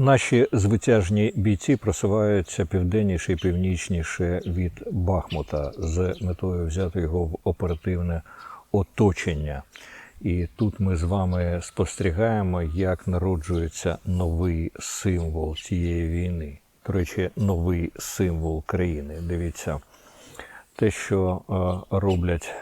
Наші звитяжні бійці просуваються південніше і північніше від Бахмута з метою взяти його в оперативне оточення. І тут ми з вами спостерігаємо, як народжується новий символ цієї війни. До речі, новий символ країни. Дивіться, те, що е, роблять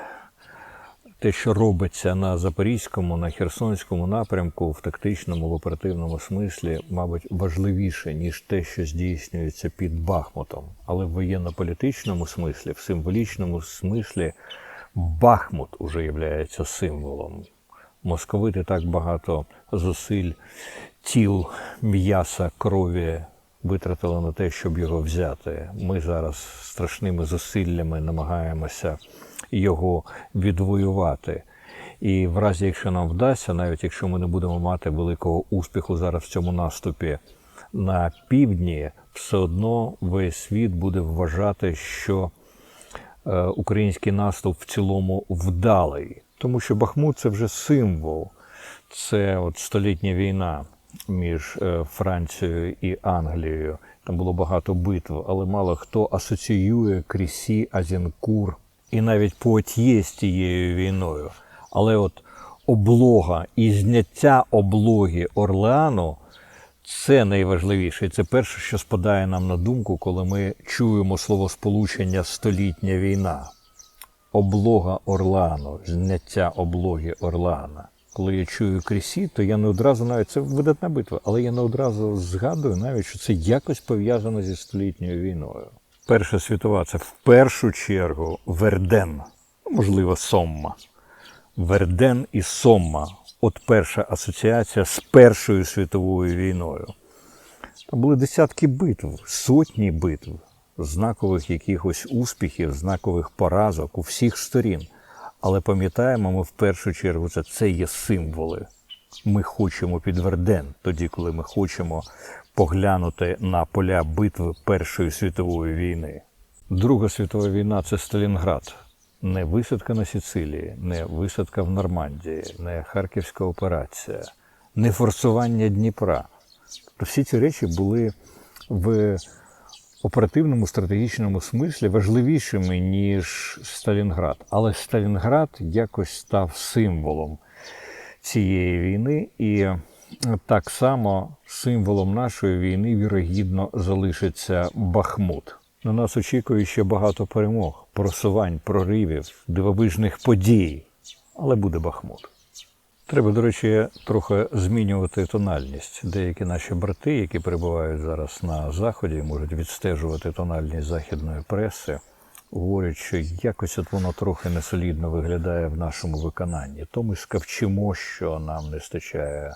те, що робиться на Запорізькому, на Херсонському напрямку в тактичному, в оперативному смислі, мабуть, важливіше, ніж те, що здійснюється під Бахмутом. Але в воєнно-політичному смислі, в символічному смислі, Бахмут уже є символом. Московити так багато зусиль, тіл, м'яса, крові витратили на те, щоб його взяти. Ми зараз страшними зусиллями намагаємося його відвоювати. І в разі, якщо нам вдасться, навіть якщо ми не будемо мати великого успіху зараз в цьому наступі на півдні, все одно весь світ буде вважати, що е, український наступ в цілому вдалий. Тому що Бахмут це вже символ, це от столітня війна між е, Францією і Англією. Там було багато битв, але мало хто асоціює Крісі, Азінкур і навіть Пуатьє з тією війною. Але от облога і зняття облоги Орлеану це найважливіше. І це перше, що спадає нам на думку, коли ми чуємо словосполучення столітня війна. Облога Орлеану, зняття облоги Орлеана. Коли я чую Крісі, то я не одразу навіть це видатна битва, але я не одразу згадую навіть, що це якось пов'язано зі столітньою війною. Перша світова це в першу чергу Верден, ну, можливо, Сомма. Верден і Сомма. От перша асоціація з Першою світовою війною. Там були десятки битв, сотні битв, знакових якихось успіхів, знакових поразок у всіх сторін. Але пам'ятаємо, ми в першу чергу це, це є символи. Ми хочемо під Верден, тоді, коли ми хочемо поглянути на поля битви Першої світової війни. Друга світова війна це Сталінград. Не висадка на Сицилії, не висадка в Нормандії, не Харківська операція, не форсування Дніпра. Всі ці речі були в оперативному стратегічному смислі важливішими, ніж Сталінград. Але Сталінград якось став символом цієї війни, і так само символом нашої війни, вірогідно, залишиться Бахмут. На нас очікує ще багато перемог, просувань, проривів, дивовижних подій. Але буде Бахмут. Треба, до речі, трохи змінювати тональність. Деякі наші брати, які перебувають зараз на заході, можуть відстежувати тональність західної преси, говорять, що якось от воно трохи несолідно виглядає в нашому виконанні. То ми скавчимо, що нам не стачає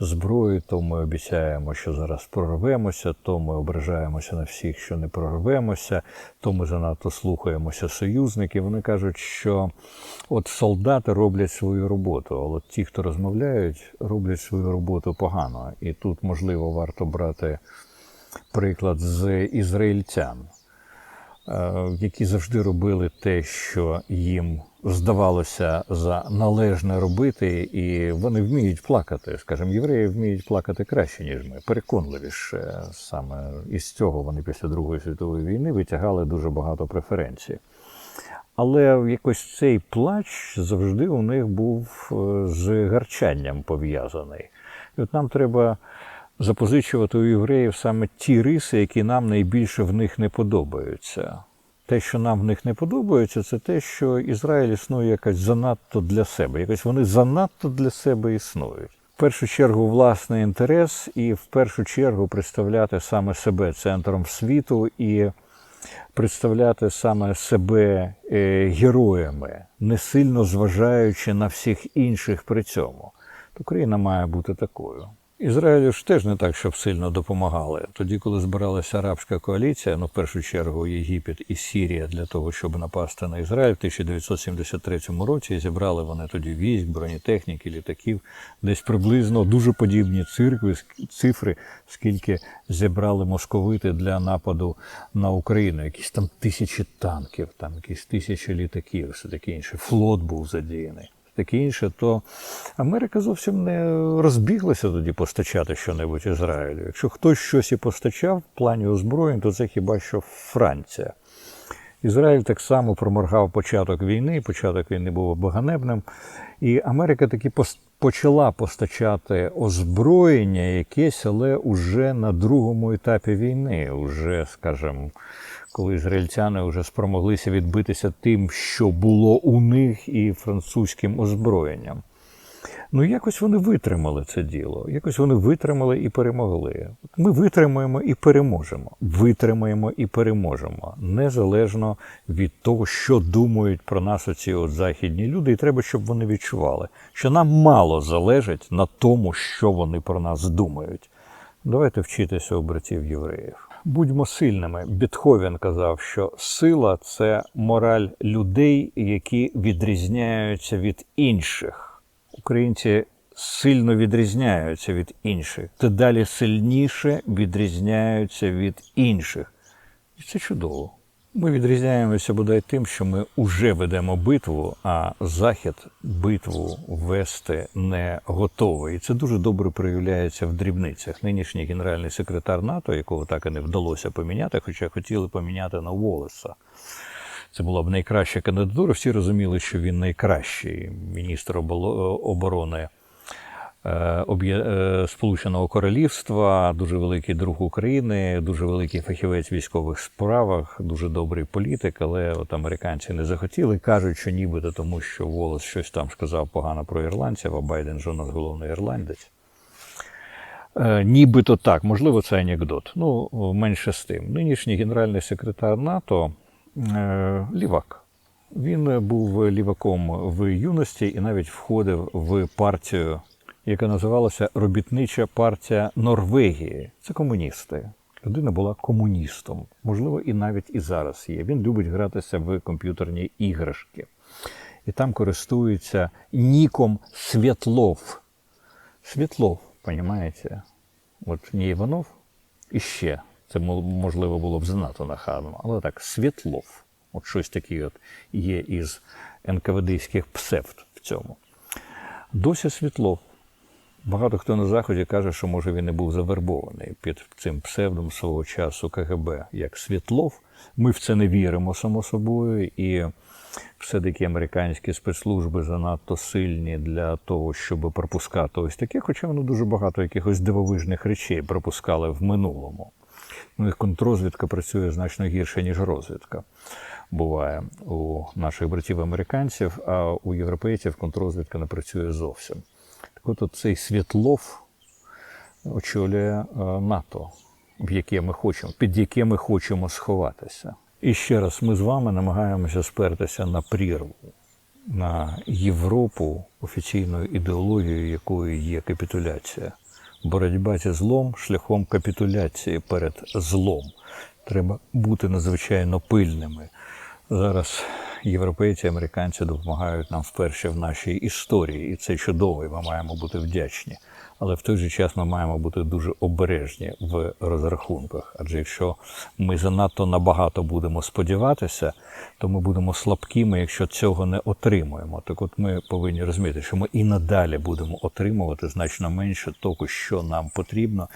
зброї, то ми обіцяємо, що зараз прорвемося, то ми ображаємося на всіх, що не прорвемося, то ми занадто слухаємося союзників. Вони кажуть, що от солдати роблять свою роботу, а от ті, хто розмовляють, роблять свою роботу погано. І тут, можливо, варто брати приклад з ізраїльтян. е, Які завжди робили те, що їм здавалося за належне робити, і вони вміють плакати. Скажімо, євреї вміють плакати краще, ніж ми, переконливіше. Саме із цього вони після Другої світової війни витягали дуже багато преференцій. Але якось цей плач завжди у них був е, з гарчанням пов'язаний. І от нам треба запозичувати у євреїв саме ті риси, які нам найбільше в них не подобаються. Те, що нам в них не подобається, це те, що Ізраїль існує якось занадто для себе. Якось вони занадто для себе існують. В першу чергу власний інтерес, і в першу чергу представляти саме себе центром світу і представляти саме себе е, героями, не сильно зважаючи на всіх інших при цьому. Україна має бути такою. Ізраїлю ж теж не так, щоб сильно допомагали. Тоді, коли збиралася арабська коаліція, ну в першу чергу Єгипет і Сірія для того, щоб напасти на Ізраїль в 1973 році, зібрали вони тоді військ, бронетехніки, літаків, десь приблизно дуже подібні циркви, цифри, скільки зібрали московити для нападу на Україну. Якісь там тисячі танків, там якісь тисячі літаків, все таке інше. Флот був задіяний. Таке інше, то Америка зовсім не розбіглася тоді постачати щонебудь Ізраїлю. Якщо хтось щось і постачав в плані озброєнь, то це хіба що Франція. Ізраїль так само проморгав початок війни, початок війни був баганебним. І Америка таки почала постачати озброєння якесь, але уже на другому етапі війни, уже, скажімо, коли ізраїльтяни вже спромоглися відбитися тим, що було у них, і французьким озброєнням. Ну, якось вони витримали це діло. Якось вони витримали і перемогли. Ми витримаємо і переможемо. Витримаємо і переможемо. Незалежно від того, що думають про нас оці от західні люди, і треба, щоб вони відчували, що нам мало залежить на тому, що вони про нас думають. Давайте вчитися у братів євреїв. Будьмо сильними. Бетховен казав, що сила це мораль людей, які відрізняються від інших. Українці сильно відрізняються від інших, та далі сильніше відрізняються від інших. І це чудово. Ми відрізняємося бодай тим, що ми вже ведемо битву, а Захід битву вести не готовий. І це дуже добре проявляється в дрібницях. Нинішній генеральний секретар НАТО, якого так і не вдалося поміняти, хоча хотіли поміняти на Волеса. Це була б найкраща кандидатура. Всі розуміли, що він найкращий міністр оборони е, е, Сполученого Королівства, дуже великий друг України, дуже великий фахівець в військових справах, дуже добрий політик. Але от американці не захотіли. кажуть, що нібито тому, що Волос щось там сказав погано про ірландців, а Байден же у головний ірландець. Е, Нібито так, можливо, це анекдот. Ну, менше з тим. Нинішній генеральний секретар НАТО лівак. Він був ліваком в юності і навіть входив в партію, яка називалася Робітнича партія Норвегії. Це комуністи. Людина була комуністом, можливо, і навіть і зараз є. Він любить гратися в комп'ютерні іграшки. І там користується ніком Світлов. Світлов, понімаєте? От не Іванов і ще. Це мо- можливо було б занадто нахабно, але так, Світлов. От щось таке от є із НКВДських псевд в цьому. Дося Світлов. Багато хто на Заході каже, що може він не був завербований під цим псевдом свого часу КГБ як Світлов. Ми в це не віримо, само собою, і все-таки американські спецслужби занадто сильні для того, щоб пропускати ось таке, хоча вони дуже багато якихось дивовижних речей пропускали в минулому. У них контррозвідка працює значно гірше, ніж розвідка. Буває у наших братів американців, а у європейців контррозвідка не працює зовсім. Так от цей Світлов очолює е, НАТО, в яке ми хочемо, під яке ми хочемо сховатися. І ще раз ми з вами намагаємося спертися на прірву, на Європу офіційною ідеологією, якою є капітуляція. Боротьба зі злом шляхом капітуляції перед злом. Треба бути надзвичайно пильними. Зараз європейці, американці допомагають нам вперше в нашій історії, і це чудово, і ми маємо бути вдячні. Але в той же час ми маємо бути дуже обережні в розрахунках. Адже якщо ми занадто набагато будемо сподіватися, то ми будемо слабкими, якщо цього не отримуємо. Так от ми повинні розуміти, що ми і надалі будемо отримувати значно менше того, що нам потрібно,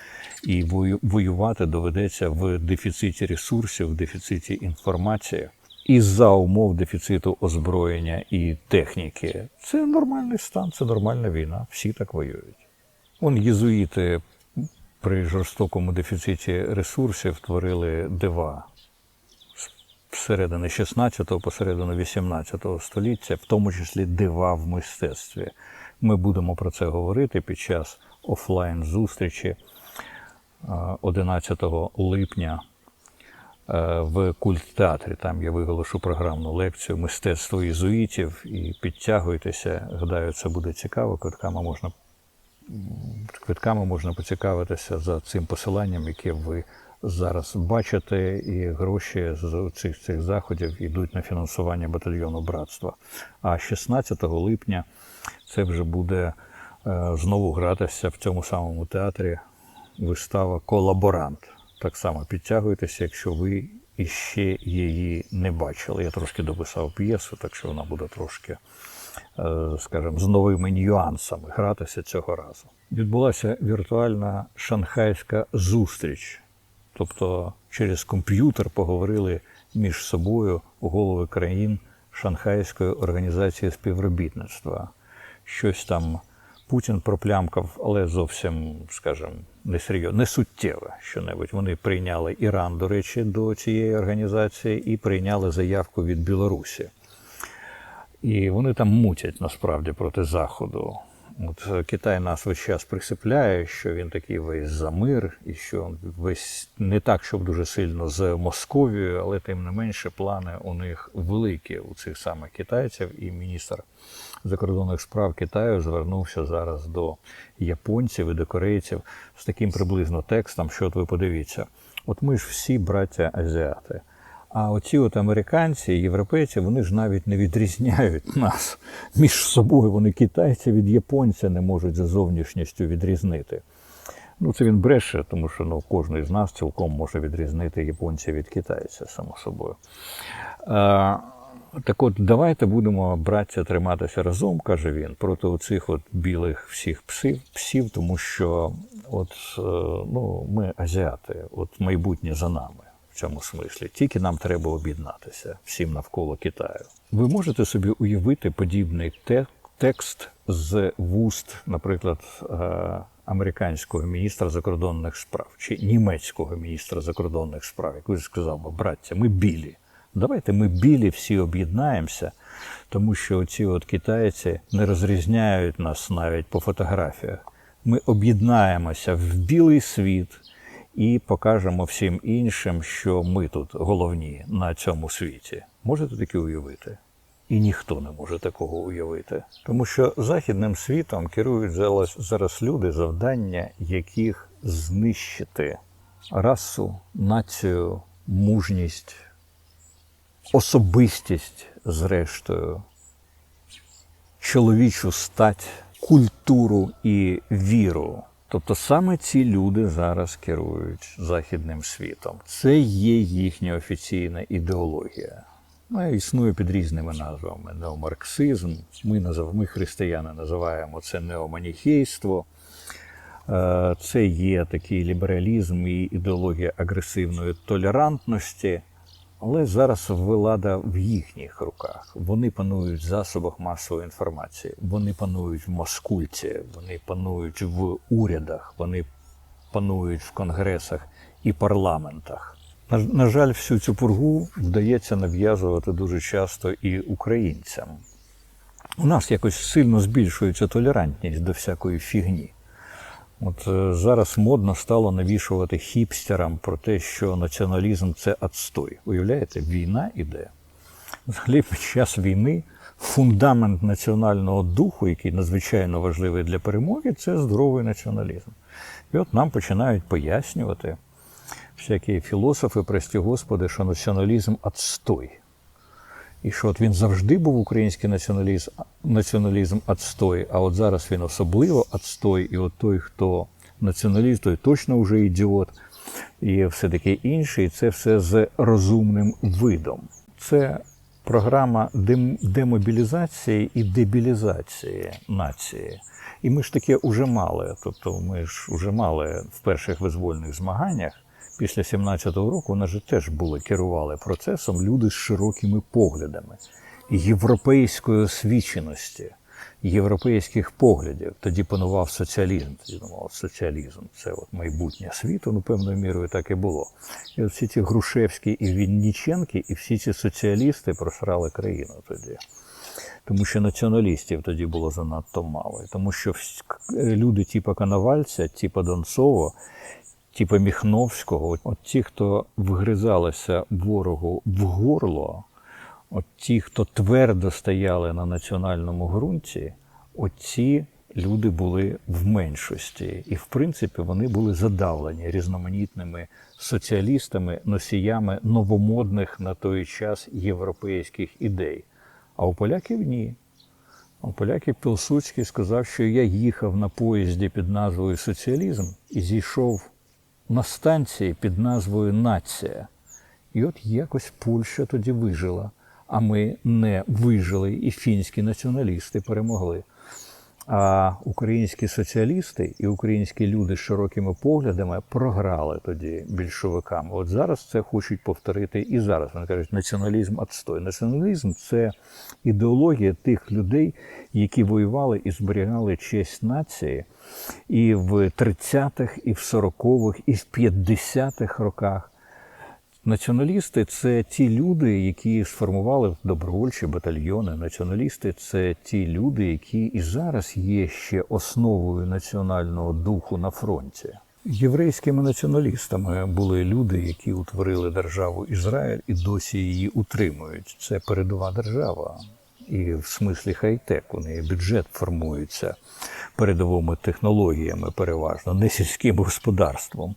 і вою- воювати доведеться в дефіциті ресурсів, в дефіциті інформації. І за умов дефіциту озброєння і техніки. Це нормальний стан, це нормальна війна. Всі так воюють. Вон єзуїти при жорстокому дефіциті ресурсів творили дива всередини 16-го, посередину 18-го століття, в тому числі дива в мистецтві. Ми будемо про це говорити під час офлайн зустрічі 11 липня е, в культтеатрі. Там я виголошу програмну лекцію Мистецтво єзуїтів і підтягуйтеся. Гадаю, це буде цікаво. Квитками можна квитками можна поцікавитися за цим посиланням, яке ви зараз бачите, і гроші з цих, цих заходів йдуть на фінансування батальйону братства. А 16 липня це вже буде е, знову гратися в цьому самому театрі вистава Колаборант. Так само підтягуйтеся, якщо ви іще її не бачили. Я трошки дописав п'єсу, так що вона буде трошки скажімо, з новими нюансами гратися цього разу. Відбулася віртуальна шанхайська зустріч. Тобто через комп'ютер поговорили між собою голови країн Шанхайської організації співробітництва. Щось там Путін проплямкав, але зовсім, скажімо, не серйозно, не суттєве що-небудь. Вони прийняли Іран, до речі, до цієї організації і прийняли заявку від Білорусі. І вони там мутять насправді проти Заходу. От е, Китай нас весь час присипляє, що він такий весь за мир, і що весь не так, щоб дуже сильно з Московією, але тим не менше плани у них великі у цих самих китайців. І міністр закордонних справ Китаю звернувся зараз до японців і до корейців з таким приблизно текстом, що от ви подивіться: от ми ж всі браття азіати. А оці от американці, європейці, вони ж навіть не відрізняють нас між собою. Вони китайця від японця не можуть за зовнішністю відрізнити. Ну, це він бреше, тому що ну, кожен з нас цілком може відрізнити японця від китайця, само собою. А, так от, давайте будемо, браття, триматися разом, каже він, проти оцих от білих всіх псів, псів тому що от, е, ну, ми азіати, от майбутнє за нами в цьому смислі. Тільки нам треба об'єднатися всім навколо Китаю. Ви можете собі уявити подібний те- текст з вуст, наприклад, е, американського міністра закордонних справ чи німецького міністра закордонних справ, який сказав би, браття, ми білі. Давайте ми білі всі об'єднаємося, тому що оці от китайці не розрізняють нас навіть по фотографіях. Ми об'єднаємося в білий світ і покажемо всім іншим, що ми тут головні на цьому світі. Можете таке уявити? І ніхто не може такого уявити. Тому що західним світом керують зараз- зараз люди, завдання яких знищити расу, націю, мужність, особистість, зрештою, чоловічу стать, культуру і віру. Тобто саме ці люди зараз керують західним світом. Це є їхня офіційна ідеологія. Вона існує під різними назвами: неомарксизм. Ми ми християни називаємо це неоманіхейство. Е, Це є такий лібералізм і ідеологія агресивної толерантності. Але зараз влада в їхніх руках. Вони панують в засобах масової інформації, вони панують в Москульці, вони панують в урядах, вони панують в конгресах і парламентах. На жаль, всю цю пургу вдається нав'язувати дуже часто і українцям. У нас якось сильно збільшується толерантність до всякої фігні. От е, зараз модно стало навішувати хіпстерам про те, що націоналізм це отстой. Уявляєте, війна іде. Взагалі, під час війни фундамент національного духу, який надзвичайно важливий для перемоги, це здоровий націоналізм. І от нам починають пояснювати всякі філософи, прості Господи, що націоналізм отстой. І що от він завжди був український націоналізм, націоналізм отстой, а от зараз він особливо отстой, і от той, хто націоналіст, той точно вже ідіот, і все таке інше, і це все з розумним видом. Це програма дем- демобілізації і дебілізації нації. І ми ж таке уже мали. Тобто ми ж уже мали в перших визвольних змаганнях після 17-го року у нас теж були керували процесом люди з широкими поглядами європейської освіченості, європейських поглядів. Тоді панував соціалізм. Тоді думав, соціалізм це от майбутнє світу, ну певною мірою так і було. І от всі ці Грушевські і Вінніченки, і всі ці соціалісти просрали країну тоді. Тому що націоналістів тоді було занадто мало. Тому що люди типу Коновальця, типу Донцова, типу Міхновського, от, ті, хто вгризалися ворогу в горло, от ті, хто твердо стояли на національному ґрунті, от ці люди були в меншості. І, в принципі, вони були задавлені різноманітними соціалістами, носіями новомодних на той час європейських ідей. А у поляків ні. У поляків Пілсудський сказав, що я їхав на поїзді під назвою Соціалізм і зійшов на станції під назвою Нація. І от якось Польща тоді вижила. а ми не вижили, і фінські націоналісти перемогли. А українські соціалісти і українські люди з широкими поглядами програли тоді більшовикам. От зараз це хочуть повторити і зараз. Вони кажуть, націоналізм отстой. Націоналізм це ідеологія тих людей, які воювали і зберігали честь нації і в 30-х, і в 40-х, і в 50-х роках. Націоналісти це ті люди, які сформували добровольчі батальйони. Націоналісти це ті люди, які і зараз є ще основою національного духу на фронті. Єврейськими націоналістами були люди, які утворили державу Ізраїль і досі її утримують. Це передова держава. І в смислі хай-тек неї бюджет формується передовими технологіями, переважно, не сільським господарством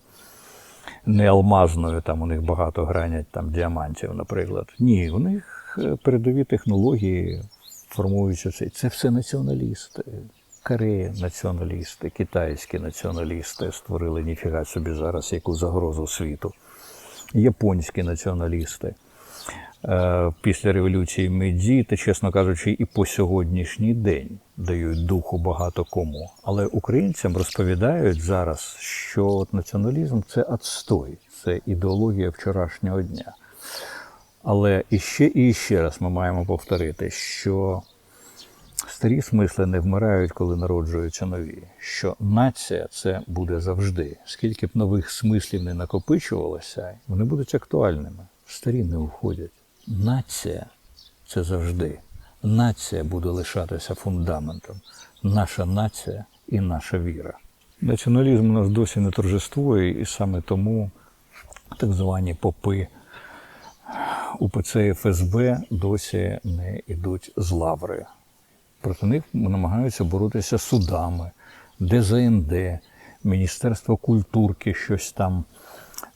не алмазною, там у них багато гранять там діамантів, наприклад. Ні, у них е, передові технології формуються це. Це все націоналісти. Кореї націоналісти, китайські націоналісти створили ніфіга собі зараз яку загрозу світу. Японські націоналісти. Е, Після революції Медзі, та, чесно кажучи, і по сьогоднішній день дають духу багато кому. Але українцям розповідають зараз, що націоналізм це отстой, це ідеологія вчорашнього дня. Але іще і ще раз ми маємо повторити, що старі смисли не вмирають, коли народжуються нові. Що нація це буде завжди. Скільки б нових смислів не накопичувалося, вони будуть актуальними. Старі не уходять. Нація це завжди. Нація буде лишатися фундаментом. Наша нація і наша віра. Націоналізм у нас досі не торжествує, і саме тому так звані попи УПЦ і ФСБ досі не йдуть з лаври. Проти них намагаються боротися судами, ДЗНД, Міністерство культурки щось там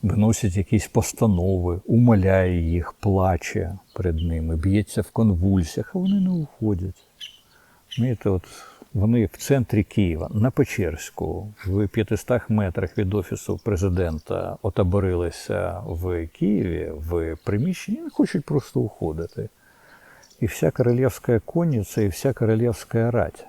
виносять якісь постанови, умоляє їх, плаче перед ними, б'ється в конвульсіях, а вони не уходять. От вони в центрі Києва, на Печерську, в 500 метрах від офісу президента отаборилися в Києві в приміщенні, не хочуть просто уходити. І вся королівська конниця, і вся королівська рать.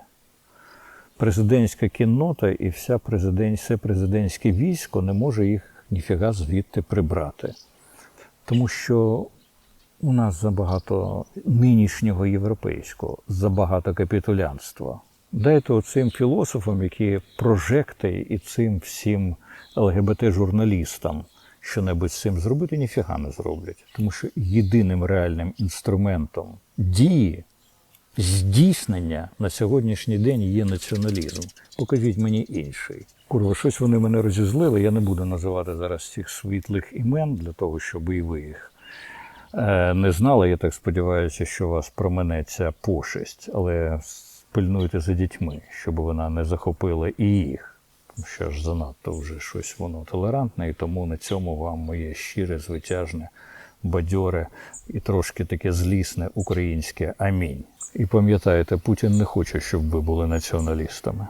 Президентська кіннота і вся президент, все президентське військо не може їх ніфіга звідти прибрати. Тому що у нас забагато нинішнього європейського, забагато капітулянства. Дайте оцим філософам, які прожекти і цим всім ЛГБТ-журналістам що-небудь з цим зробити, ніфіга не зроблять. Тому що єдиним реальним інструментом дії, здійснення на сьогоднішній день є націоналізм. Покажіть мені інший. Курва, щось вони мене розізлили. Я не буду називати зараз цих світлих імен для того, щоб і ви їх е, не знали. Я так сподіваюся, що у вас променеться пошесть, але пильнуйте за дітьми, щоб вона не захопила і їх. Тому що ж занадто вже щось воно толерантне, і тому на цьому вам моє щире, звитяжне, бадьоре і трошки таке злісне українське амінь. І пам'ятайте, Путін не хоче, щоб ви були націоналістами.